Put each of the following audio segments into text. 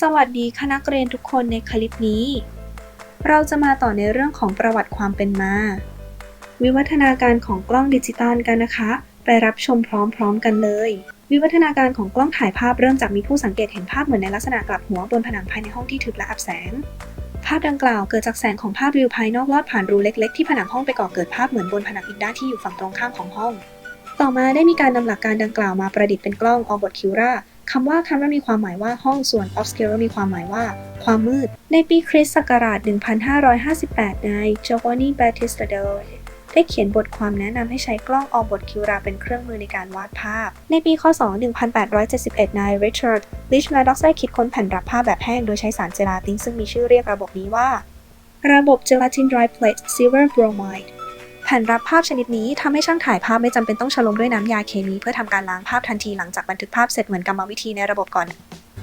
สวัสดีคณะเรียนทุกคนในคลิปนี้ เราจะมาต่อในเรื่องของประวัติความเป็นมา วิวัฒนาการของกล้องดิจิตอลกันนะคะ ไปรับชมพร้อมๆกันเลย วิวัฒนาการของกล้องถ่ายภาพเริ่มจากมีผู้สังเกตเห็นภาพเหมือนในลักษณะกลับหัวบนผนังภายในห้องที่ทึบและอับแสง ภาพดังกล่าวเกิดจากแสงของภาพวิวภายนอกลอดผ่านรูเล็ก ๆ ที่ผนังห้องไปก่อเกิดภาพเหมือนบนผนังอีกด้านที่อยู่ฝั่งตรงข้ามของห้อง ต่อมาได้มีการนำหลักการดังกล่าวมาประดิษฐ์เป็นกล้องออบอ c u r a คำว่า camera มีความหมายว่าห้องส่วน obscura มีความหมายว่า ความมืด ในปีคริสต์ศักราช 1558 นาย Giovanni Battista del ได้เขียนบทความแนะนำให้ใช้กล้องออบอ c u r a เป็นเครื่องมือในการวาดภาพ ในปีคศ 1871 นาย Richard Leach Maddox ได้คิดค้นแผ่นรับภาพแบบแห้งโดยใช้สารเจลาตินซึ่งมีชื่อเรียกระบบนี้ว่า ระบบ Gelatin Dry Plate Silver Bromide แผ่นรับภาพชนิดนี้ทำให้ช่างถ่ายภาพไม่จำเป็นต้องฉลมด้วยน้ำยาเคมี เพื่อทำการล้างภาพทันทีหลังจากบันทึกภาพเสร็จเหมือนกรรมวิธีในระบบก่อน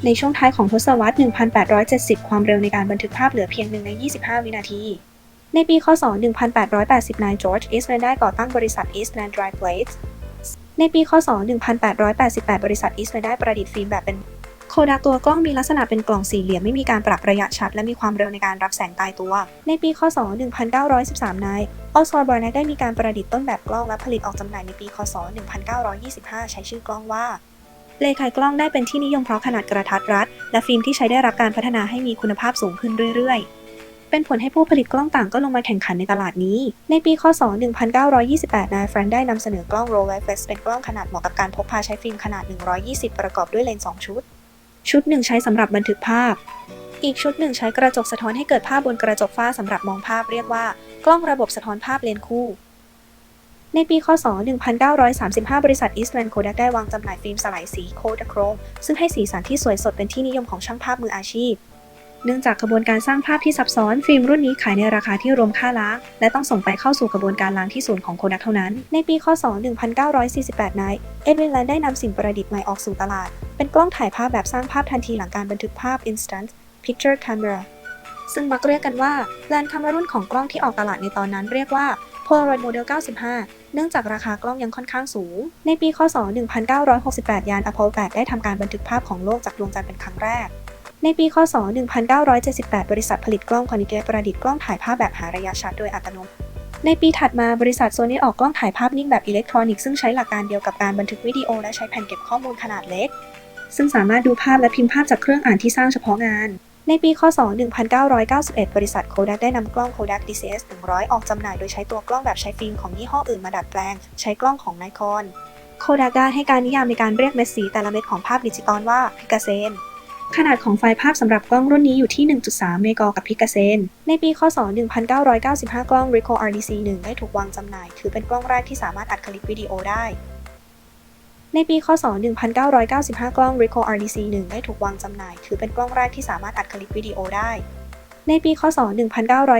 ในช่วงท้ายของทศวรรษ 1870 ความเร็วในการบันทึกภาพเหลือเพียง1ใน 25 วินาที ในปี คศ 1880 นายจอร์จอีสแลนได้ก่อตั้งบริษัท Eastland Dry Plates ในปี คศ 1888 บริษัท Eastland ได้ประดิษฐ์ฟิล์มแบบเป็น โคดักตัวกล้องมีลักษณะเป็นกล่องสี่เหลี่ยมไม่มีการปรับระยะชัด และมีความเร็วในการรับแสงตายตัว ในปีคศ 1913นายออสซอร์บอร์นได้มีการประดิษฐ์ต้นแบบกล้องและผลิตออกจำหน่ายในปีคศ 1925 ใช้ชื่อกล้องว่าเลขายกล้องได้เป็นที่นิยมเพราะขนาดกระทัดรัด และฟิล์มที่ใช้ได้รับการพัฒนาให้มีคุณภาพสูงขึ้นเรื่อยๆ เป็นผลให้ผู้ผลิตกล้องต่างก็ลงมาแข่งขันในตลาดนี้ ในปีคศ 1928 นายแฟรนได้นำเสนอกล้อง Rolleiflex เป็นกล้องขนาดเหมาะกับการพกพาใช้ฟิล์มขนาด 120 ประกอบด้วยเลนส์ 2 ชุด ชุดหนึ่งใช้สำหรับบันทึกภาพ อีกชุดหนึ่งใช้กระจกสะท้อนให้เกิดภาพบนกระจกฝ้าสำหรับมองภาพเรียกว่า กล้องระบบสะท้อนภาพเลนส์คู่ ในปีคศ 1935 บริษัทอิสแลนด์โคดักได้วางจำหน่ายฟิล์มสลายสี Kodachrome ซึ่งให้สีสันที่สวยสดเป็นที่นิยมของช่างภาพมืออาชีพ เนื่องจากกระบวนการสร้างภาพที่ซับซ้อน ฟิล์มรุ่นนี้ขายในราคาที่รวมค่าล้าง และต้องส่งไปเข้าสู่กระบวนการล้างที่ศูนย์ของ Kodak เท่านั้น ในปีคศ 1948นายเอ็ดวินแลนได้นำสิ่งประดิษฐ์ใหม่ออกสู่ตลาด เป็นกล้องถ่ายภาพแบบสร้างภาพทันทีหลังการบันทึกภาพ Instant Picture Camera ซึ่งมักเรียกกันว่าแลนด์คัมรุ่นของกล้องที่ออกตลาดในตอนนั้นเรียกว่า Polaroid Model 95 เนื่องจากราคากล้องยังค่อนข้างสูง ในปี คศ 1968 ยาน Apollo 8ได้ทำการบันทึกภาพของโลกจากดวงจันทร์เป็นครั้งแรก ในปี คศ 1978 บริษัทผลิตกล้องคอนิเกตประดิษฐ์กล้องถ่ายภาพแบบหาระยะชัดโดยอัตโนมัติในปีถัดมาบริษัทโซนี่ออกกล้องถ่ายภาพนิ่งแบบอิเล็กทรอนิกส์ซึ่งใช้หลักการเดียวกับการบันทึกวิดีโอและใช้แผ่นเก็บข้อมูลขนาดเล็ก ซึ่งสามารถดูภาพและพิมพ์ภาพจากเครื่องอ่านที่สร้างเฉพาะงาน ในปี คศ 1991 บริษัท Kodak ได้นำกล้อง Kodak DCS 100 ออกจำหน่ายโดยใช้ตัวกล้องแบบใช้ฟิล์มของยี่ห้ออื่นมาดัดแปลง ใช้กล้องของ Nikon Kodak ได้ให้การนิยามในการเรียกเม็ดสีแต่ละเม็ดของภาพดิจิตอลว่าพิกาเซน ขนาดของไฟล์ภาพสำหรับกล้องรุ่นนี้อยู่ที่ 1.3 เมกะกับพิกาเซน ในปี คศ 1995 กล้อง Ricoh RDC 1 ได้ถูกวางจำหน่าย ถือเป็นกล้องแรกที่สามารถอัดคลิปวิดีโอได้ ในปี คศ 1995 กล้อง Ricoh RDC 1 ได้ถูกวางจำหน่าย ถือเป็นกล้องแรกที่สามารถอัดคลิปวิดีโอได้ ในปี คศ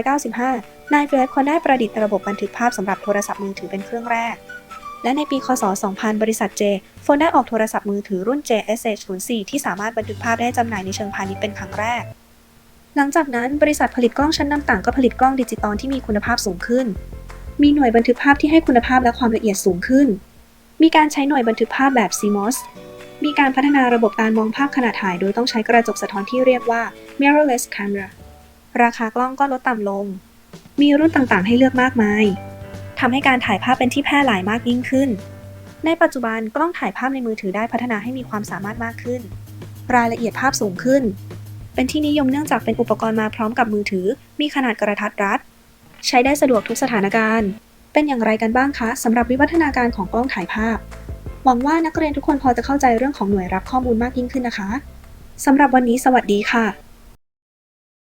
1995 นายฟิลิปคอนได้ประดิษฐ์ระบบบันทึกภาพสำหรับโทรศัพท์มือถือเป็นเครื่องแรก และในปีคศ 2000 บริษัท J โฟนได้ออกโทรศัพท์มือถือรุ่น JSH04 ที่สามารถบันทึกภาพได้จำหน่ายในเชิงพาณิชย์เป็นครั้งแรก หลังจากนั้นบริษัทผลิตกล้องชั้นนำต่างก็ผลิตกล้องดิจิตอลที่มีคุณภาพสูงขึ้น มีหน่วยบันทึกภาพที่ให้คุณภาพและความละเอียดสูงขึ้น มีการใช้หน่วยบันทึกภาพแบบ CMOS มีการพัฒนาระบบการมองภาพขณะถ่าย โดยต้องใช้กระจกสะท้อนที่เรียกว่า mirrorless camera ราคากล้องก็ลดต่ำลง มีรุ่นต่างๆ ให้เลือกมากมาย ทำให้การถ่ายภาพเป็นที่แพร่หลายมากยิ่งขึ้น ในปัจจุบันกล้องถ่ายภาพในมือถือได้พัฒนาให้มีความสามารถมากขึ้น รายละเอียดภาพสูงขึ้น เป็นที่นิยมเนื่องจากเป็นอุปกรณ์มาพร้อมกับมือถือ มีขนาดกระทัดรัด ใช้ได้สะดวกทุกสถานการณ์ เป็นอย่างไรกันบ้างคะสำหรับวิวัฒนาการของกล้องถ่ายภาพ หวังว่านักเรียนทุกคนพอจะเข้าใจเรื่องของหน่วยรับข้อมูลมากยิ่งขึ้นนะคะสำหรับวันนี้สวัสดีค่ะ